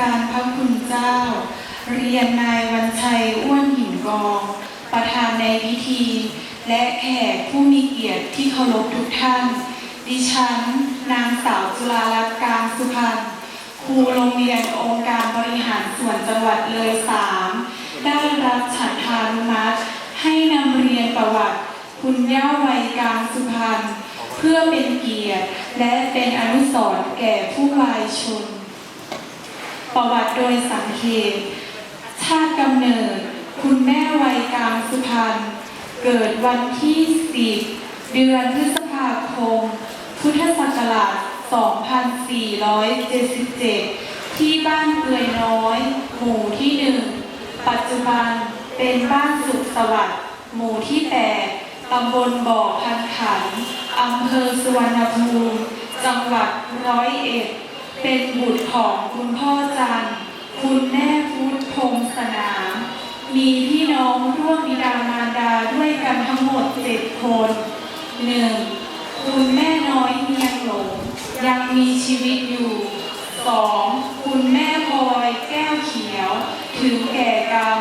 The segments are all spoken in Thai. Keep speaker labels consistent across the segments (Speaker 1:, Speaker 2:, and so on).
Speaker 1: การพระคุณเจ้า เรียนนายวันชัยอ้วนหินกอง ประธานในพิธี และแขกผู้มีเกียรติที่เคารพทุกท่าน ดิฉัน นางสาวจุฬาลักษณ์การสุพรรณครูโรงเรียนองค์การบริหารส่วนจังหวัดเลยสามได้รับฉันทานุมัติให้นำเรียนประวัติ คุณย่าวัยกลางสุพรรณเพื่อเป็นเกียรติและเป็นอนุสรณ์แก่ผู้วายชน ประวัติโดยสังเขปชาติกำเนิด คุณแม่วัยกลางสุพรรณเกิดวันที่ 10 เดือนพฤษภาคม พุทธศักราช 2477 ที่บ้านเปือยน้อย หมู่ที่หนึ่งปัจจุบันเป็นบ้านสุขสวัสดิ์หมู่ที่ 8 ตำบลบ่อพันขัน อำเภอสุวรรณภูมิ จังหวัดร้อยเอ็ด เป็นบุตรของคุณพ่อจันคุณแม่พุทธพงษ์สนาม มีพี่น้องร่วมบิดามารดาด้วยกันทั้งหมดเจ็ดคนหนึ่งคุณแม่น้อยเมียงหลงยังมีชีวิตอยู่สองคุณแม่พลอยแก้วเขียว ถึงแก่กรรม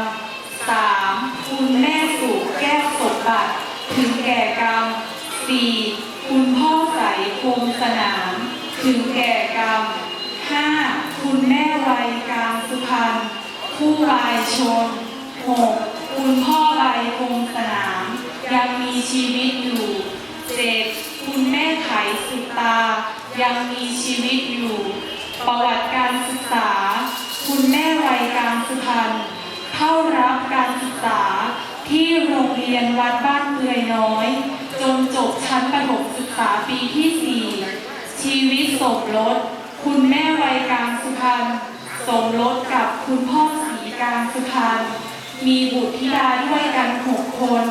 Speaker 1: สามคุณแม่สุแก้วสมบัติถึงแก่กรรมสี่คุณพ่อใสพงษ์สนาม ถึงแก่กรรมห้าคุณแม่วัยกลางสุพรรณ ลายชนหกคุณพ่อวัยพงสนาม ยังมีชีวิตอยู่เจ็ดคุณแม่ไขสุตา ยังมีชีวิตอยู่ ประวัติการศึกษา คุณแม่วัยกลางสุพรรณเข้ารับการศึกษาที่โรงเรียนวัดบ้านเปือยน้อย จนจบชั้นประถมศึกษาปีที่ 4 ชีวิตสมรสคุณแม่วัยกลางสุพรรณสมรสกับคุณพ่อ กลางสุพรรณมีบุตรธิดาด้วยกันหกคน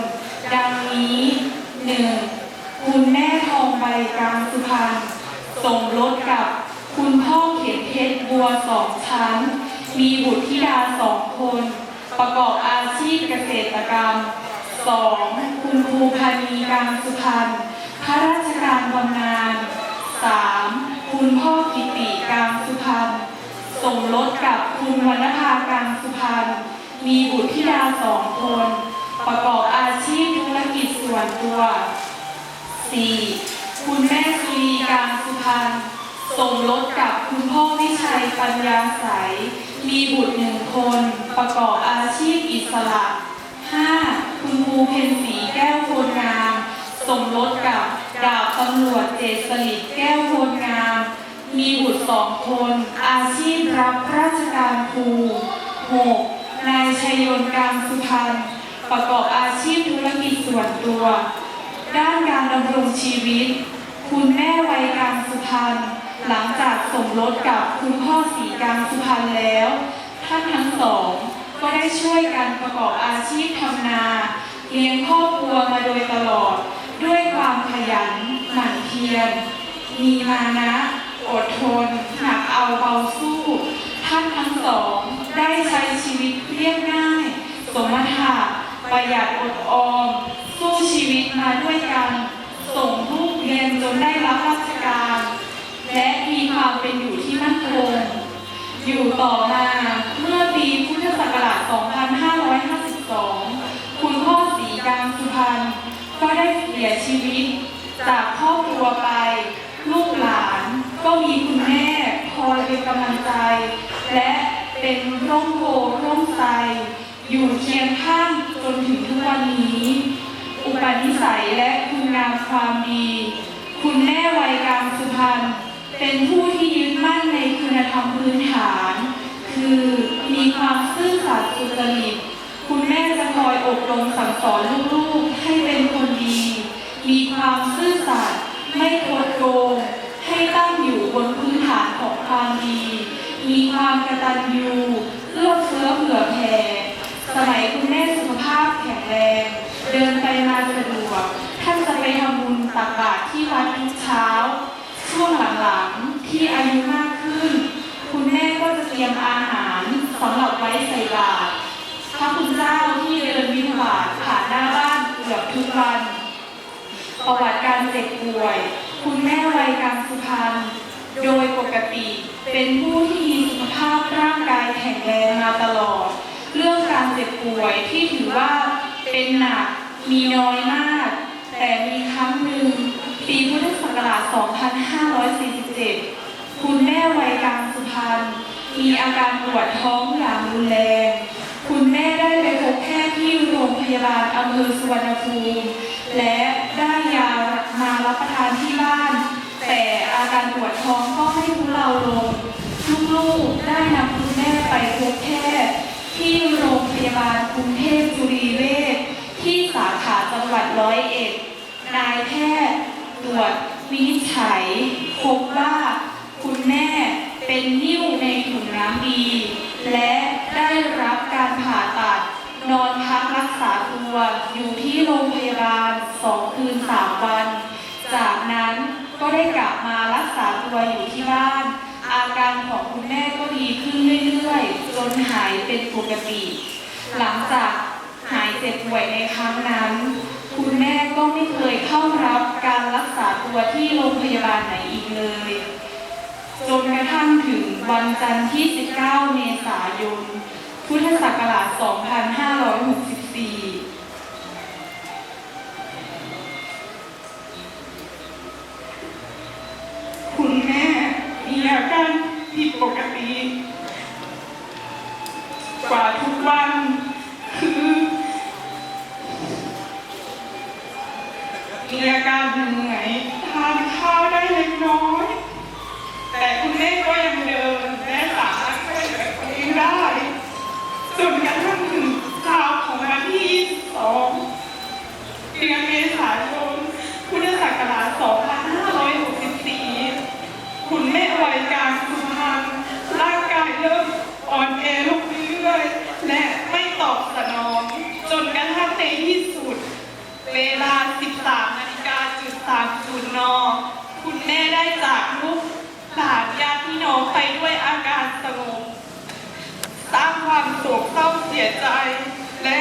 Speaker 1: ดังนี้หนึ่งคุณแม่ทองใบกลางสุพรรณสมรสกับคุณพ่อเข็มเพชรบัวสองชั้น มีบุตรธิดาสองคน ประกอบอาชีพเกษตรกรรมสองคุณครูพานีกลางสุพรรณข้าราชการบำ มีบุตรธิดาสองคน ประกอบอาชีพธุรกิจส่วนตัว 4. คุณแม่สุรีการสุพรรณสมรสกับคุณพ่อวิชัยปัญญาใส มีบุตรหนึ่งคน ประกอบอาชีพอิสระ 5. คุณครูเพ็ญศรีแก้วโพลงามสมรสกับดาบตำรวจเจษริตแก้วโพลงาม มีบุตรสองคน อาชีพรับราชการครู 6. นายชัยยนต์การสุพรรณประกอบอาชีพธุรกิจส่วนตัว ด้านการดำรงชีวิต คุณแม่วัยกลางสุพรรณหลังจากสมรสกับคุณพ่อสีกลางสุพรรณแล้ว ท่านทั้งสอง ก็ได้ช่วยกันประกอบอาชีพทำนาเลี้ยงครอบครัวมาโดยตลอด ด้วยความขยันหมั่นเพียรมีมานะอดทน หนักเอาเบาสู้ ท่านทั้งสอง ได้ใช้ชีวิต เรียบง่าย สมถะประหยัดอดออม สู้ชีวิตมาด้วยกัน ส่งลูกเรียนจนได้รับราชการ และมีความเป็นอยู่ที่มั่นคงอยู่ต่อมาเมื่อปีพุทธศักราช 2552 คุณพ่อศรีกางสุพรรณก็ได้เสียชีวิต จากครอบครัวไป ลูกหลานก็มีคุณแม่คอยเป็นกำลังใจ และ เป็นร่มโพร่มไทรอยู่เคียงข้างจนถึงทุกวันนี้ อุปนิสัยและคุณงามความดี คุณแม่วัยกลางสุพรรณเป็นผู้ที่ยึดมั่นในคุณธรรมพื้นฐาน คือมีความซื่อสัตย์สุจริตคุณแม่จะคอยอบรมสั่งสอนลูกๆให้เป็นคนดี มีความซื่อสัตย์ไม่โกงให้ตั้งอยู่บนพื้นฐานของความดี มีความกระตัญญูเอื้อเฟื้อเผื่อแผ่สมัยคุณแม่สุขภาพแข็งแรง เดินไปมาสะดวก ท่านจะไปทำบุญตักบาตรที่วัดทุกเช้า ช่วงหลังๆที่อายุมากขึ้น คุณแม่ก็จะเตรียมอาหารสำหรับไว้ใส่บาตรพระคุณเจ้าที่เดินบิณฑบาตผ่านหน้าบ้านเกือบทุกวัน ประวัติการเจ็บป่วย คุณแม่วัยกลางสุพรรณ โดยปกติเป็นผู้ที่มีสุขภาพร่างกายแข็งแรงมาตลอด เรื่องการเจ็บป่วยที่ถือว่าเป็นหนักมีน้อยมาก แต่มีครั้งหนึ่งปีพุทธศักราช 2547 คุณแม่วัยกลางสุพรรณมีอาการปวดท้องอย่างรุนแรง คุณแม่ได้ไปพบแพทย์ที่โรงพยาบาลอำเภอสุวรรณภูมิ และได้ยามารับประทานที่บ้าน แต่อาการปวดท้องก็ไม่ทุเลาลงลูกๆได้นำคุณแม่ไปพบแพทย์ที่โรงพยาบาลกรุงเทพจุรีเวชที่สาขาจังหวัดร้อยเอ็ดนายแพทย์ตรวจวินิจฉัยพบว่าคุณแม่เป็นนิ่วในถุงน้ำดี และได้รับการผ่าตัด นอนพักรักษาตัวอยู่ที่โรงพยาบาลสองคืนสามวัน จากนั้น ก็ได้กลับมารักษาตัวอยู่ที่บ้าน อาการของคุณแม่ก็ดีขึ้นเรื่อยๆ จนหายเป็นปกติ หลังจากหายเจ็บป่วยในครั้งนั้น คุณแม่ก็ไม่เคยเข้ารับการรักษาตัวที่โรงพยาบาลไหนอีกเลย จนกระทั่งถึงวันจันทร์ที่ 19 เมษายน พุทธศักราช 2564 คุณแม่มีอาการผิดป กว่าทุกวันคือมีอาการเหนื่อยทานข้าวได้เล็กน้อย แต่คุณแม่ก็ยังเดินและสามารถช่วยเหลือตัวเองได้จนกระทั่งถึงเช้าของวันที่22เดือนเมษายนพุทธศักราช 2564 คุณแม่วัยกลางสุพรรณร่างกายเริ่มอ่อนแอลงเรื่อยๆ และไม่ตอบสนอง จนกระทั่งในที่สุด เวลา 13นาฬิกาจุด30น คุณแม่ได้จากลูกหลานญาติพี่ น้องไปด้วยอาการสงบสร้างความโศกเศร้าเสียใจและ